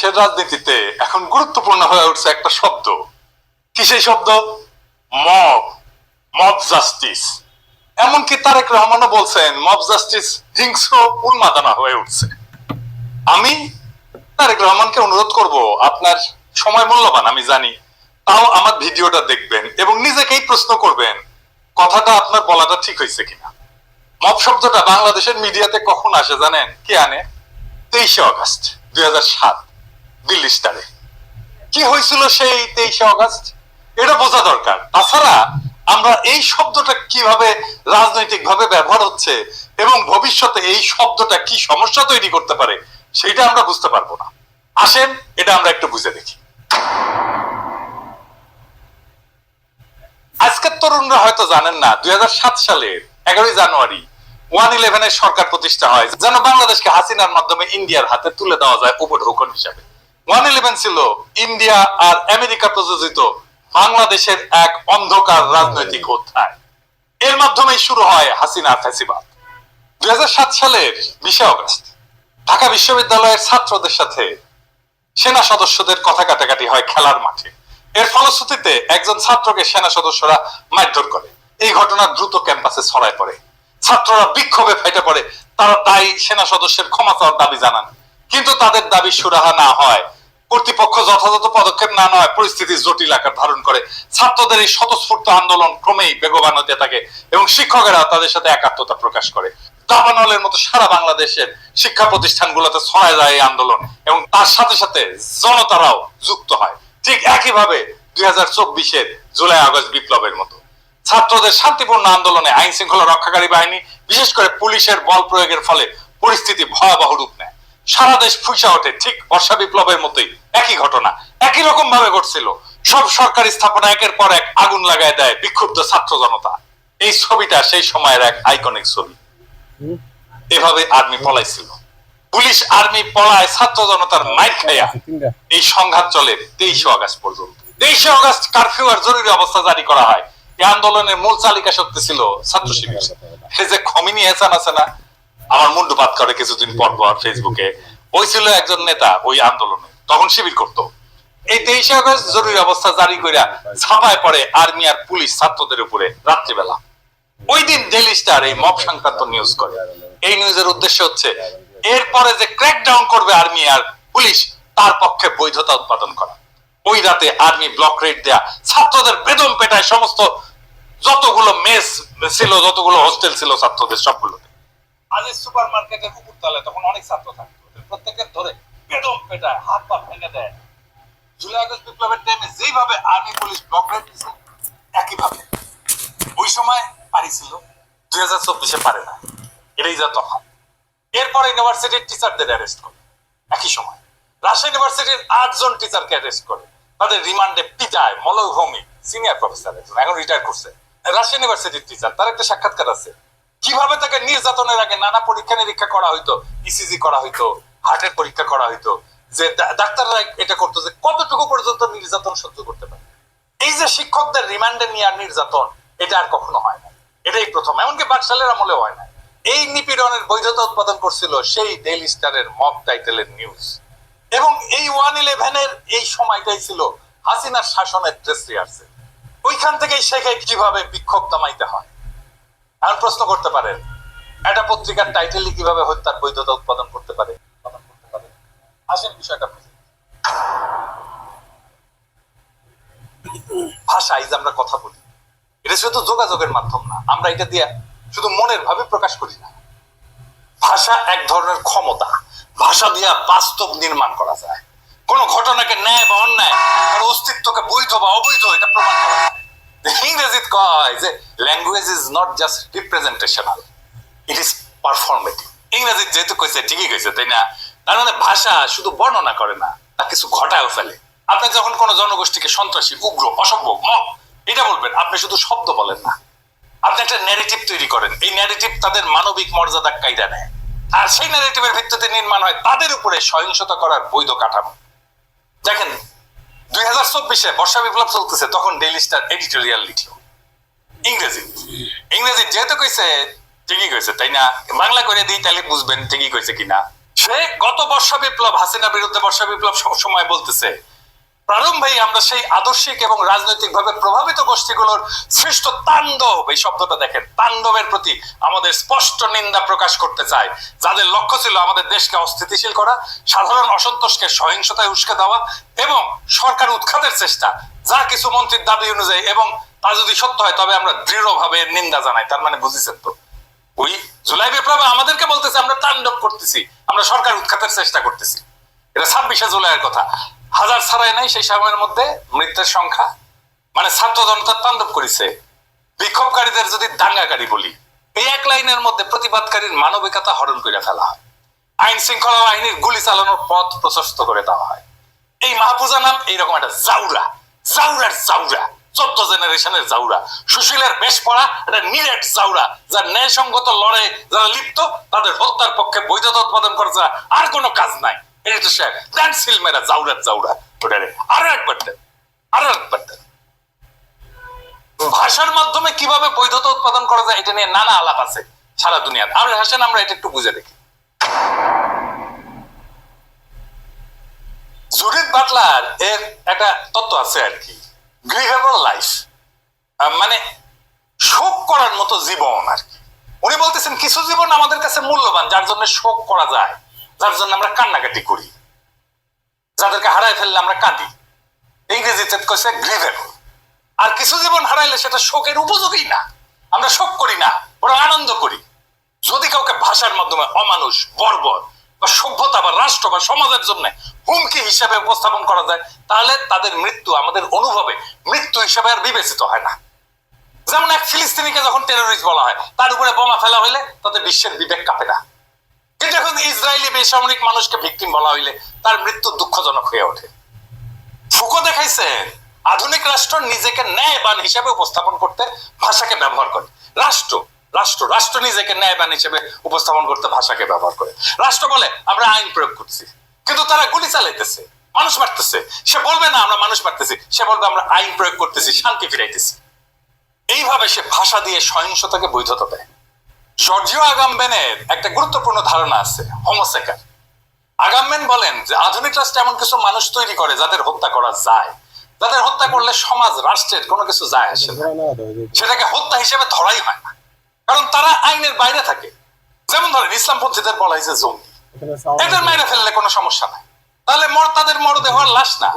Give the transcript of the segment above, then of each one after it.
বাংলাদেশের রাজনীতিতে এখন গুরুত্বপূর্ণ হয়ে উঠছে একটা শব্দ। কি সেই শব্দ? Mob mob justice. এমনকি তারেক রহমানও বলছেন, মব জাস্টিস হিংস্র উন্মাদনা হয়ে উঠছে। আমি তারেক রহমানকে অনুরোধ করব, আপনার সময় মূল্যবান, আমি জানি। তাও আমার ভিডিওটা দেখবেন এবং নিজেকেই প্রশ্ন করবেন, কথাটা আপনার বলাটা ঠিক হয়েছে কিনা? মব শব্দটা বাংলাদেশের মিডিয়াতে কখন আসে জানেন? কে আনে? তেইশে অগস্ট দুই হাজার সাত। দিল্লি স্টারে। কি হয়েছিল সেই তেইশে অগস্ট? এটা বোঝা দরকার। তাছাড়া আমরা এই শব্দটা কীভাবে রাজনৈতিক ভাবে ব্যবহার হচ্ছে এবং ভবিষ্যতে এই শব্দটা কি সমস্যা তৈরি করতে পারে, সেটা আমরা বুঝতে পারব না। আসেন, এটা আমরা একটু বুঝে দেখি। আজকের তরুণরা হয়তো জানেন না, দুই সালের এগারোই জানুয়ারি ওয়ান ইলেভেনের সরকার প্রতিষ্ঠা হয়, যেন বাংলাদেশকে হাসিনার মাধ্যমে ইন্ডিয়ার হাতে তুলে দেওয়া যায় উপঢৌকন হিসাবে। ওয়ান ইলেভেন ছিল ইন্ডিয়া আর আমেরিকা প্রযোজিত বাংলাদেশের এক অন্ধকার রাজনৈতিক অধ্যায়। এর মাধ্যমেই শুরু হয় হাসিনা ফ্যাসিবাদ। সালের বিশে ঢাকা বিশ্ববিদ্যালয়ের ছাত্রদের সাথে সেনা সদস্যদের কথা কাটাকাটি হয় খেলার মাঠে। এর ফলশ্রুতিতে একজন ছাত্রকে সেনা সদস্যরা মারধর করে। এই ঘটনা দ্রুত ক্যাম্পাসে ছড়ায় পড়ে। ছাত্ররা বিক্ষোভে ফেটে পড়ে। তারা দায়ী সেনা সদস্যের ক্ষমা চাওয়ার দাবি জানান। কিন্তু তাদের দাবি সুরাহা না হয়। কর্তৃপক্ষ যথাযথ পদক্ষেপ না নেওয়ায় পরিস্থিতি জটিল আকার ধারণ করে। ছাত্রদের এই স্বতঃস্ফূর্ত আন্দোলন ক্রমেই বেগবান হতে থাকে এবং শিক্ষকেরা তাদের সাথে একাত্মতা প্রকাশ করে। দাবানলের মতো সারা বাংলাদেশের শিক্ষা প্রতিষ্ঠানগুলোতে ছড়ায় যায় এই আন্দোলন এবং তার সাথে সাথে জনতারাও যুক্ত হয়। ঠিক একইভাবে দুই হাজার চব্বিশের জুলাই আগস্ট বিপ্লবের মতো। ছাত্রদের শান্তিপূর্ণ আন্দোলনে আইন শৃঙ্খলা রক্ষাকারী বাহিনী, বিশেষ করে পুলিশের বল প্রয়োগের ফলে পরিস্থিতি ভয়াবহ রূপ নেয়। সারা দেশ ফুসা ওঠে, ঠিক বর্ষা বিপ্লবের মতোই। একই ঘটনা, একই রকম ভাবে ঘটছিল। সব সরকারি স্থাপনা একের পর এক আগুন লাগায় দেয় বিক্ষুব্ধ ছাত্র জনতা। এই ছবিটা সেই সময়ের এক আইকনিক ছবি। এভাবে আর্মি পলাইছিল। পুলিশ আর্মি পলায় ছাত্র জনতার মাইক খাইয়া এই সংঘাত চলে তেইশে আগস্ট পর্যন্ত। তেইশে আগস্ট কারফিউ আর জরুরি অবস্থা জারি করা হয়। এই আন্দোলনের মূল চালিকা শক্তি ছিল ছাত্র শিবির। এই যে খমিনি হেসান আছে না আমার মুন্ডু পাত করে কিছুদিন পর পর ফেসবুকে ওই ছিল একজন নেতা, ওই আন্দোলনে। তখন শিবির করত। এই তেইশে আগস্ট জরুরি অবস্থা জারি করিয়া ছাপায় পড়ে আর্মি আর পুলিশ ছাত্রদের উপরে রাত্রিবেলা। ওই দিন ডেইলি স্টার এই মব সংক্রান্ত নিউজ করে। এই নিউজের উদ্দেশ্য হচ্ছে, এরপরে যে ক্র্যাকডাউন করবে আর্মি আর পুলিশ, তার পক্ষে বৈধতা উৎপাদন করা। ওই রাতে আর্মি ব্লক রেড দেয়া, ছাত্রদের বেদম পেটায় সমস্ত যতগুলো মেস ছিল, যতগুলো হোস্টেল ছিল ছাত্রদের সবগুলোতে। আজ সুপার মার্কেটের উপরতলায় তখন অনেক ছাত্র থাকতো প্রত্যেকের ধরে বেদম পেটায়, হাত পা ভেঙে দেয়। জুলাই আগস্ট বিপ্লবের টাইমে যেইভাবে আর্মি পুলিশ একইভাবে। ওই সময় দুই হাজার চব্বিশে পারে না। এটাই যা এরপর ইউনিভার্সিটির টিচারদের অ্যারেস্ট করে, একই সময়। রাজশাহী ইউনিভার্সিটির আটজন টিচারকে অ্যারেস্ট করে, তাদের রিমান্ডে পিটায় মলভূমি সিনিয়র প্রফেসর এখন রিটায়ার করছে। রাজশাহী ইউনিভার্সিটির টিচার তার একটা সাক্ষাৎকার আছে। কীভাবে তাকে নির্যাতনের আগে নানা পরীক্ষা নিরীক্ষা করা হইতো ইসিজি করা হইতো হার্টের পরীক্ষা করা হইতো, যে ডাক্তাররা এটা করতো যে কতটুকু পর্যন্ত নির্যাতন সহ্য করতে পারে। এই যে শিক্ষকদের রিমান্ডে নেওয়ার নির্যাতন, এটা আর কখনো হয় না। এটাই প্রথম। এমনকি বাকশালের আমলে হয় না। এই নিপীড়নের বৈধতা উৎপাদন করছিল সেই ডেইলি স্টারের মব টাইটেলের নিউজ এবং এই ওয়ান ইলেভেনের এই সময়টাই ছিল হাসিনার শাসনের ড্রেস রিহার্সেল ওইখান থেকেই শেখে কীভাবে বিক্ষোভ দমাইতে হয়। এখন প্রশ্ন করতে পারেন। একটা পত্রিকার টাইটেলই কীভাবে হত্যার বৈধতা উৎপাদন করতে পারে? আসেন বিষয়টা বুঝি। ভাষা এই যে আমরা কথা বলি, এটা শুধু যোগাযোগের মাধ্যম না, আমরা এটা দিয়ে শুধু মনের ভাবে প্রকাশ করি না। ভাষা এক ধরনের ক্ষমতা, ভাষা দিয়ে বাস্তব নির্মাণ করা যায়। কোন ঘটনাকে ন্যায় বা অন্যায় অস্তিত্বকে বৈধ বা অবৈধ, এটা প্রমাণ করা যায়। ইংরেজিত কয় যে language is not just representational it is performative ইংরেজি যেহেতু কইছে, ঠিকই কইছে, তাই না? তার মানে ভাষা শুধু বর্ণনা করে না, তা কিছু ঘটায়ও ফেলে। আপনি যখন কোন জনগোষ্ঠীকে সন্ত্রাসী, উগ্র, অসভ্য এটা বলবেন, আপনি শুধু শব্দ বলেন না। আপনি একটা ন্যারেটিভ তৈরি করেন, এই ন্যারেটিভ তাদের মানবিক মর্যাদা কায়দা নেয়। আর সেই ন্যারেটিভের ভিত্তিতে নির্মাণ হয় তাদের উপরে সহিংসতা করার বৈধ কাঠামো। দেখেন দুই হাজার চব্বিশে বর্ষা বিপ্লব চলতেছে, তখন ডেইলি স্টার এডিটোরিয়াল লিখলো। ইংরেজি। ইংরেজি যেহেতু কইছে, ঠিকই কইছে, তাই না? বাংলা করে দিই তাহলে বুঝবেন ঠিকই কইছে কিনা। সে গত বর্ষা বিপ্লব হাসিনা বিরুদ্ধে বর্ষা বিপ্লব সবসময় বলতেছে প্রারম্ভেই আমরা সেই আদর্শিক এবং রাজনৈতিক ভাবে প্রভাবিত গোষ্ঠীগুলোর সৃষ্ট তাণ্ডব, এই শব্দটা দেখেন, তাণ্ডবের প্রতি আমাদের স্পষ্ট নিন্দা প্রকাশ করতে চাই যাদের লক্ষ্য ছিল আমাদের দেশকে অস্থিতিশীল করা, সাধারণ অসন্তোষকে সহিংসতায় উস্কে দেওয়া এবং সরকার উৎখাতের চেষ্টা, যা কিছু মন্ত্রীর দাবি অনুযায়ী এবং তা যদি সত্য হয় তবে আমরা দৃঢ়ভাবে নিন্দা জানাই, তার মানে বুঝেছেন তো ওই জুলাই বিপ্লবে আমাদেরকে বলতেছে, আমরা তাণ্ডব করতেছি, আমরা সরকার উৎখাতের চেষ্টা করতেছি। এটা ছাব্বিশে জুলাইয়ের কথা। হাজার ছাড়াই নাই সেই সময়ের মধ্যে মৃত্যুর সংখ্যা। মানে ছাত্র জনতার তাণ্ডব করেছে। বিক্ষোভকারীদের যদি দাঙ্গাকারী বলি, এই এক লাইনের মধ্যে প্রতিবাদকারীর মানবিকতা হরণ করে ফেলা হয়। আইন শৃঙ্খলা বাহিনীর গুলি চালানোর পথ প্রশস্ত করে দেওয়া হয়। এই মাহফুজা নাম এইরকম একটা জাউরা, জাউরার জাউরা, চোদ্দ জেনারেশনের জাউরা, সুশীলের বেশ পড়া একটা নিরেট জাউরা, যার ন্যায়সঙ্গত লড়াই যারা লিপ্ত, তাদের হত্যার পক্ষে বৈধতা উৎপাদন করা আর কোনো কাজ নাই। এটা তো সে ডান্সিল মেরা জাউরার জাউরা ওটারে আরও একবার দেন আরও একবার দেন ভাষার মাধ্যমে কীভাবে বৈধতা উৎপাদন করা যায় এটা নিয়ে নানা আলাপ আছে সারা দুনিয়ার আর হাসেন, আমরা এটা একটু বুঝে দেখি। জুডিথ বাটলার এর একটা তত্ত্ব আছে আর কি গ্রিভেবল লাইফ। মানে শোক করার মতো জীবন আর কি। উনি বলতেছেন, কিছু জীবন আমাদের কাছে মূল্যবান, যার জন্য শোক করা যায়। যার জন্য আমরা কান্নাকাটি করি। যাদেরকে হারাই ফেললে আমরা কাঁদি। ইংরেজিতে কইছে গ্রিভেবল। আর কিছু জীবন হারাইলে সেটা শোকের উপযোগী না। আমরা শোক করি না, বরং আনন্দ করি। যদি কাউকে ভাষার মাধ্যমে অমানুষ, বর্বর বা সভ্যতা বা রাষ্ট্র বা সমাজের জন্য হুমকি হিসেবে উপস্থাপন করা যায়, তাহলে তাদের মৃত্যু আমাদের অনুভবে মৃত্যু হিসেবে আর বিবেচিত হয় না। যেমন এক ফিলিস্তিনিকে যখন টেরোরিস্ট বলা হয়, তার উপরে বোমা ফেলা হইলে তাদের বিশ্বের বিবেক কাঁপে না। কিন্তু এখন ইসরায়েলি বেসামরিক মানুষকে ভিকটিম বলা হইলে তার মৃত্যু দুঃখজনক হয়ে ওঠে। ফুকো দেখাইছেন আধুনিক রাষ্ট্র নিজেকে ন্যায়বান হিসেবে উপস্থাপন করতে ভাষাকে ব্যবহার করে। রাষ্ট্র রাষ্ট্র রাষ্ট্র নিজেকে ন্যায়বান হিসেবে উপস্থাপন করতে ভাষাকে ব্যবহার করে। রাষ্ট্র বলে, আমরা আইন প্রয়োগ করছি কিন্তু তারা গুলি চালাইতেছে, মানুষ মারতেছে। সে বলবে, না, আমরা মানুষ মারতেছি। সে বলবে, আমরা আইন প্রয়োগ করতেছি, শান্তি ফিরাইতেছি। এইভাবে সে ভাষা দিয়ে সহিংসতাকে বৈধতা দেয়। জর্জিও আগামবেনের একটা গুরুত্বপূর্ণ ধারণা আছে হোমোসেকার আগামবেন বলেন যে আধুনিক রাষ্ট্র এমন কিছু মানুষ তৈরি করে যাদের হত্যা করা যায়। যাদের হত্যা করলে সমাজ, রাষ্ট্রের কোনো কিছু যায় আসে সেটাকে হত্যা হিসেবে ধরাই হয় না। কারণ তারা আইনের বাইরে থাকে। যেমন ধরেন, ইসলামপন্থীদের বলা হয়েছে জঙ্গি। এদের মেরে ফেললে কোনো সমস্যা নাই। তাহলে মর, তাদের মরদেহ লাশ না।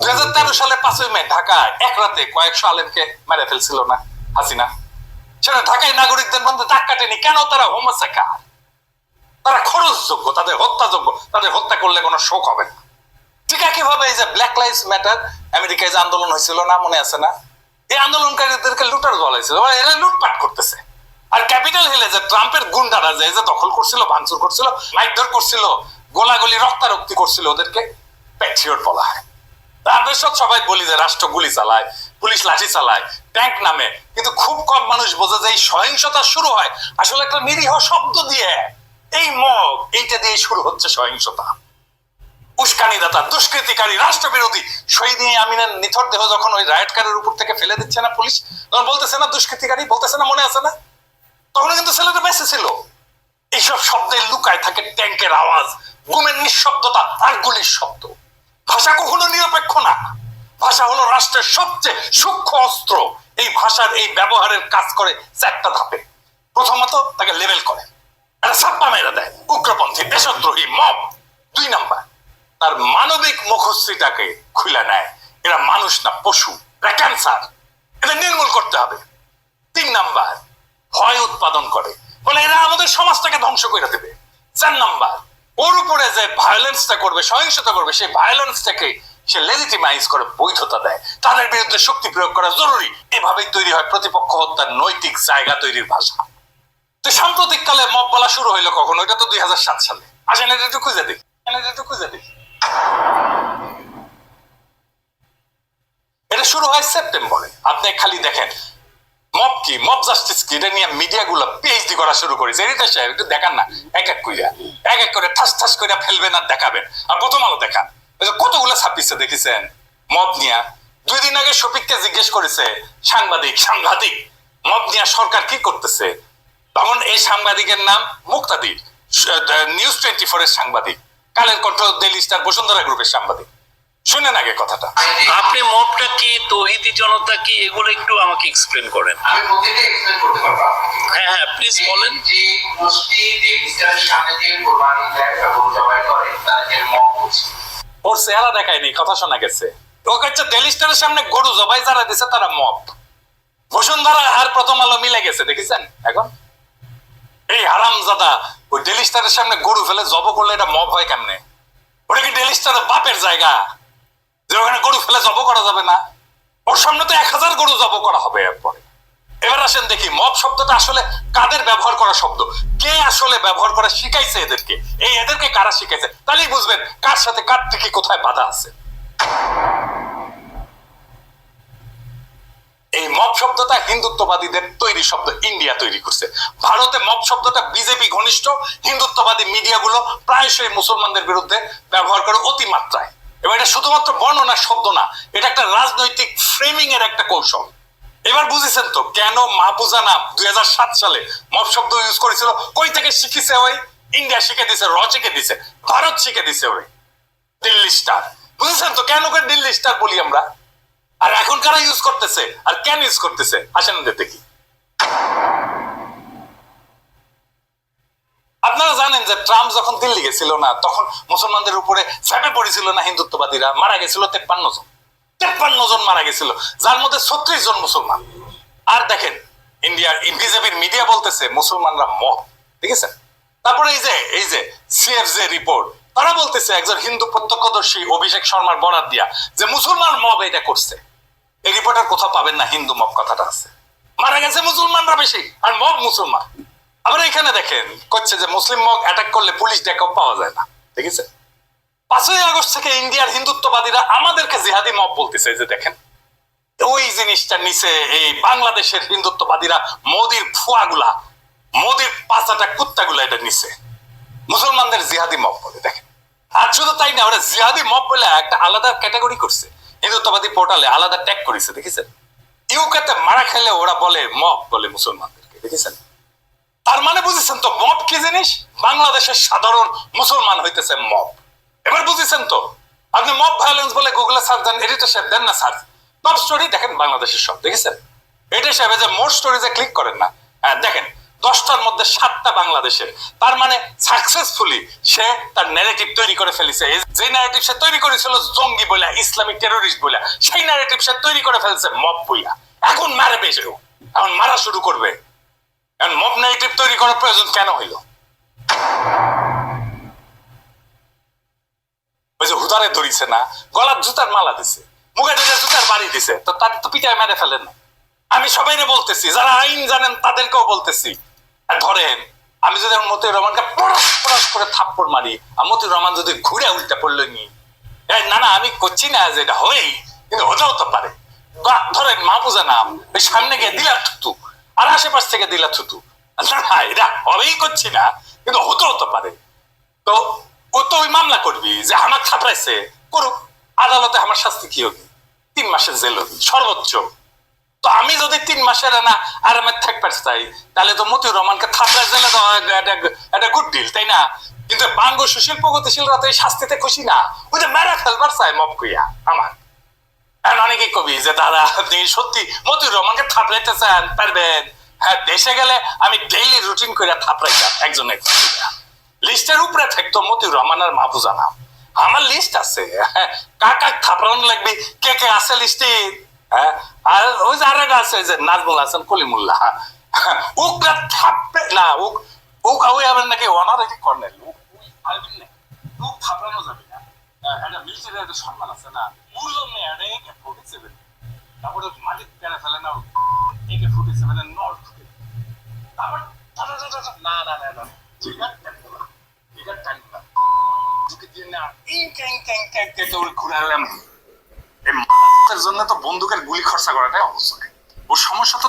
দুই হাজার তেরো সালে পাঁচই মে ঢাকায় এক রাতে কয়েকশো আলেমকে মেরে ফেলছিল না হাসিনা। সেটা ঢাকায় নাগরিকদের মধ্যে দাগ কাটেনি। কেন তারা তারা খরচযোগ্য, তাদের হত্যাযোগ্য। তাদের হত্যা করলে কোনো শোক হবে না। ঠিক একইভাবে এই যে ব্ল্যাক লাইফ ম্যাটার আমেরিকায় যে আন্দোলন হয়েছিল না, মনে আছে না? এই আন্দোলনকারীদেরকে লুটার বলা হয়েছিল। এরা লুটপাট করতেছে। আর ক্যাপিটাল হিলে যে ট্রাম্পের গুন্ডারা যে যে দখল করছিল, ভাঙচুর করছিল মাইকধর করছিল, গোলাগুলি রক্তারক্তি করছিল ওদেরকে প্যাট্রিয়ট বলা হয়। সব সবাই বলি যে রাষ্ট্র গুলি চালায়, পুলিশ লাঠি চালায়, ট্যাঙ্ক নামে। কিন্তু খুব কম মানুষ বোঝে যে সহিংসতা শুরু হয়। আসলে একটা নিরীহ শব্দ দিয়ে এই মগ এইটা দিয়ে শুরু হচ্ছে সহিংসতা। উস্কানিদাতা, দুষ্কৃতিকারী, রাষ্ট্রবিরোধী শহীদ আমিনের নিথর দেহ যখন ওই রায়টকারের উপর থেকে ফেলে দিচ্ছে না পুলিশ, তখন বলতেছে না দুষ্কৃতিকারী, বলতেছে না মনে আছে না? তখন কিন্তু ছেলেটা বেঁচে ছিল। এইসব শব্দে লুকায় থাকে ট্যাঙ্কের আওয়াজ গুমের নিঃশব্দতা আর গুলির শব্দ। ভাষা কখনো নিরপেক্ষ না। ভাষা হলো রাষ্ট্রের সবচেয়ে সূক্ষ্ম অস্ত্র। এই ভাষার এই ব্যবহারের কাজ করে চারটা ধাপে। প্রথমত তাকে লেভেল করে। একটা মেরে দেয়। উগ্রপন্থী, দেশদ্রোহী, মব। দুই নাম্বার, তার মানবিক মুখশ্রীটাকে খুলে নেয়। এরা মানুষ না, পশু এরা ক্যান্সার এটা নির্মূল করতে হবে। তিন নাম্বার, ভয় উৎপাদন করে। বলে এরা আমাদের সমাজটাকে ধ্বংস করে দেবে। চার নাম্বার ওর উপরে যে ভায়োলেন্সটা করবে, সহিংসতা করবে, সেই ভায়োলেন্সটাকে সে লেজিটিমাইজ করে, বৈধতা দেয়। তাদের বিরুদ্ধে শক্তি প্রয়োগ করা জরুরি। এভাবেই তৈরি হয় প্রতিপক্ষ হত্যার নৈতিক জায়গা তৈরির ভাষা। তো সাম্প্রতিক কালে মব বলা শুরু হইল কখন? ওইটা তো দুই হাজার সাত সালে। আসেন, এটা একটু খুঁজে দেখি। এটা খুঁজে দেখি। এটা শুরু হয় সেপ্টেম্বরে। আপনি খালি দেখেন মব কি মব জাস্টিস কি এটা নিয়ে মিডিয়া গুলো পিএইচডি করা শুরু করেছে। এটা সাহেব, একটু দেখান না, এক এক কইরা। এক এক করে ঠাস ঠাস করে ফেলবেন আর দেখাবেন। আর প্রথম আলো দেখান। কতগুলো ছাপিছে দেখেছেন? মব নিয়া। দুই দিন আগে শফিককে জিজ্ঞেস করেছে, সাংবাদিক সাংবাদিক মব নিয়া সরকার কি করতেছে? তখন এই সাংবাদিকের নাম মুক্তাদির নিউজ টোয়েন্টি ফোর এর সাংবাদিক। কালের কন্ট্রোল ডেলি স্টার বসুন্ধরা গ্রুপের সাংবাদিক। শুনেন আগে কথাটা। আপনি মবটা কি তৌহিদি জনতা কি এগুলো একটু আমাকে এক্সপ্লেন করেন। আমি প্রতিটা এক্সপ্লেন করতে পারব হ্যাঁ হ্যাঁ প্লিজ বলেন। যে গোষ্ঠী যে ইসলামের সামনে যে কোরবানি দেয় বা গরু জবাই করে মক করছে। ওর চেহারা দেখায়নি কথা শোনা গেছে। ওকে হচ্ছে ডেলিস্টারের সামনে গরু জবাই যারা দিছে তারা মব বসুন্ধরা আর প্রথম আলো মিলে গেছে দেখেছেন? এখন? এই হারামজাদা ওই ডেলিস্টারের সামনে গরু ফেলে জব করলে এটা মব হয় কেমনে? ওটা কি ডেলি স্টারের বাপের জায়গা? যে ওখানে গরু ফেলে জব করা যাবে না। ওর সামনে তো এক হাজার গরু জব করা হবে এরপরে। এবার আসেন দেখি, মব শব্দটা আসলে কাদের ব্যবহার করা শব্দ? কে আসলে ব্যবহার করা শিখাইছে এদেরকে? এই এদেরকে কারা শিখাইছে? তাহলেই বুঝবেন কার সাথে কার থেকে কোথায় বাধা আছে। এই মব শব্দটা হিন্দুত্ববাদীদের তৈরি শব্দ, ইন্ডিয়া তৈরি করছে। ভারতে মব শব্দটা বিজেপি ঘনিষ্ঠ, হিন্দুত্ববাদী মিডিয়াগুলো প্রায়শই মুসলমানদের বিরুদ্ধে ব্যবহার করে অতিমাত্রায়। এবং এটা শুধুমাত্র বর্ণনা শব্দ না, এটা একটা রাজনৈতিক ফ্রেমিং এর একটা কৌশল। এবার বুঝেছেন তো, কেন মাহবুজা নাম দুই হাজার সাত সালে মব শব্দ ইউজ করেছিল? কই থেকে শিখেছে ওই? ইন্ডিয়া শিখে দিছে, র শিখে দিছে, ভারত শিখে দিছে ওই দিল্লি স্টার বুঝেছেন তো, কেন করে দিল্লি স্টার বলি আমরা? আর এখন কারা ইউজ করতেছে, আর কেন ইউজ করতেছে? আসেন দেখি। আপনারা জানেন যে ট্রাম্প যখন দিল্লি গেছিল না, তখন মুসলমানদের উপরে চাপে পড়েছিল না হিন্দুত্ববাদীরা? মারা গেছিল তেপ্পান্ন জন। তেপ্পান্ন জন মারা গেছিল, যার মধ্যে ছত্রিশ জন মুসলমান। আর দেখেন, ইন্ডিয়ার বিজেপির মিডিয়া বলতেছে, মুসলমানরা মত ঠিক আছে? তারপরে এই যে এই যে সিএফজে রিপোর্ট, তারা বলতেছে, একজন হিন্দু প্রত্যক্ষদর্শী অভিষেক শর্মার বরাদ দিয়া যে মুসলমান মব এটা করছে। এই রিপোর্টার কোথাও পাবেন না হিন্দু মব কথাটা আছে। মারা গেছে মুসলমানরা বেশি, আর মব মুসলমান। আবার এখানে দেখেন করছে যে মুসলিম মগ অ্যাটাক করলে পুলিশ ডেকআপ পাওয়া যায় না। ঠিক আছে পাঁচই আগস্ট থেকে ইন্ডিয়ার হিন্দুত্ববাদীরা আমাদেরকে জিহাদি মব বলতেছে যে দেখেন। ওই জিনিসটা নিচে এই বাংলাদেশের হিন্দুত্ববাদীরা মোদির ফুয়াগুলা, মোদির পাঁচাটা কুত্তাগুলা এটা নিচে। মুসলমানদের জিহাদি মব বলে, দেখেন। আর শুধু তাই না, ওরা জিহাদি মব বলে একটা আলাদা ক্যাটাগরি করছে। হিন্দুত্ববাদী পোর্টালে আলাদা ট্যাগ করেছে, দেখেছেন? ইউকেতে মারা খেলে ওরা বলে মব বলে মুসলমানদেরকে, দেখেছেন? তার মানে বুঝেছেন তো মব কি জিনিস? বাংলাদেশের সাধারণ মুসলমান হইতেছে মব এবার বুঝেছেন তো, আপনি মব ভায়োলেন্স বলে গুগলে সার্চ দেন এডিটর সাহেব দেন না সার্চ টপ স্টোরি দেখেন বাংলাদেশের সব, দেখেছেন? এডিটর সাহেব যে মোর স্টোরিজে ক্লিক করেন না। হ্যাঁ দেখেন, দশটার মধ্যে সাতটা বাংলাদেশের। তার মানে সাকসেসফুলি সে তার ন্যারেটিভ তৈরি করে ফেলেছে। যে ন্যারেটিভ সে তৈরি করেছিল জঙ্গি বলে ইসলামিক টেরোরিস্ট বলে সেই ন্যারেটিভ সে তৈরি করে ফেলছে মব বইয়া এখন মারবে সেও এখন মারা শুরু করবে। এখন মব নেগেটিভ তৈরি করার প্রয়োজন কেন হইল? ওই যে ধরিছে না, গলার জুতার মালা দিছে মুখে জুতার বাড়ি দিছে, তো তার তো পিটায় মেরে ফেলেন না। আমি সবাইরে বলতেছি, যারা আইন জানেন তাদেরকেও বলতেছি। আর ধরেন, আমি যদি মতি রহমানকে পড়াশ পড়াশ করে থাপ্পড় মারি, আর মতিউর রহমান যদি ঘুরে উল্টা পড়ল নি না না, আমি করছি না যে এটা কিন্তু হতেও তো পারে। ধরেন মাহবুজা নাম, ওই সামনে গিয়ে দিলা থুতু আর আশেপাশ থেকে দিলা থুতু। না না, এটা হবেই করছি না, কিন্তু হতেও তো পারে। তো ও তো ওই মামলা করবি যে আমার থাপড়াইছে করুক। আদালতে আমার শাস্তি কি হবে? তিন মাসের জেল হবে, সর্বোচ্চ। তো আমি যদি তিন মাসের না আরামের থাকতে চাই তাহলে তো মতিউর রহমানকে থাপড়ায় জেলে একটা- গুড ডিল তাই না? কিন্তু বাঙ্গ সুশীল প্রগতিশীলরা তো এই শাস্তিতে খুশি না। ওই যে মেরা ফেলবার চাই মপ কইয়া আমার। অনেকে কবি যে দাদা আপনি সত্যি মতিউর রহমানকে থাপড়াইতে চান পারবেন? হ্যাঁ দেশে গেলে আমি ডেইলি রুটিন করে থাপড়াইতাম একজন একজন লিস্টের উপরে থাকতো মতিউর রহমান আর মাহফুজা নাম। আমার লিস্ট আছে। হ্যাঁ, কাক কাক থাপড়ানো লাগবে? কে কে আছে লিস্টে হ্যাঁ আর ওই যে আরেক আছে যে নাজমুল হাসান কলিমুল্লাহ। উকরা থাপড়ে না উক উক ওই আমার নাকি অনারারি কর্নেল থাপড়ানো যাবে হ্যাঁ, একটা মিলিটারি একটা সম্মান আছে না। নেই আরে একে ফোর্টি সেভেন তারপরে মাটির পেরে ফেলে না একে ফোর্টি সেভেনের নট তারপর না না না না। ঢুকে দিয়ে না জন্য গুলি খরচা করাটাই অবশ্যই ওর সমস্যা তো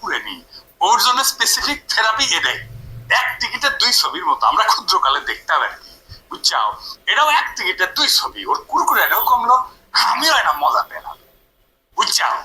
পুরে নি ওর জন্য এক টিকিটের দুই ছবির মতো। আমরা ক্ষুদ্রকালে দেখতাম আর কি। চাও। এটাও অ্যাক্টিং এটা দুই ছবি। ওর কুরকুরে এটাও কমলো। আমিও এটা মজা পেলাম। বুঝছাও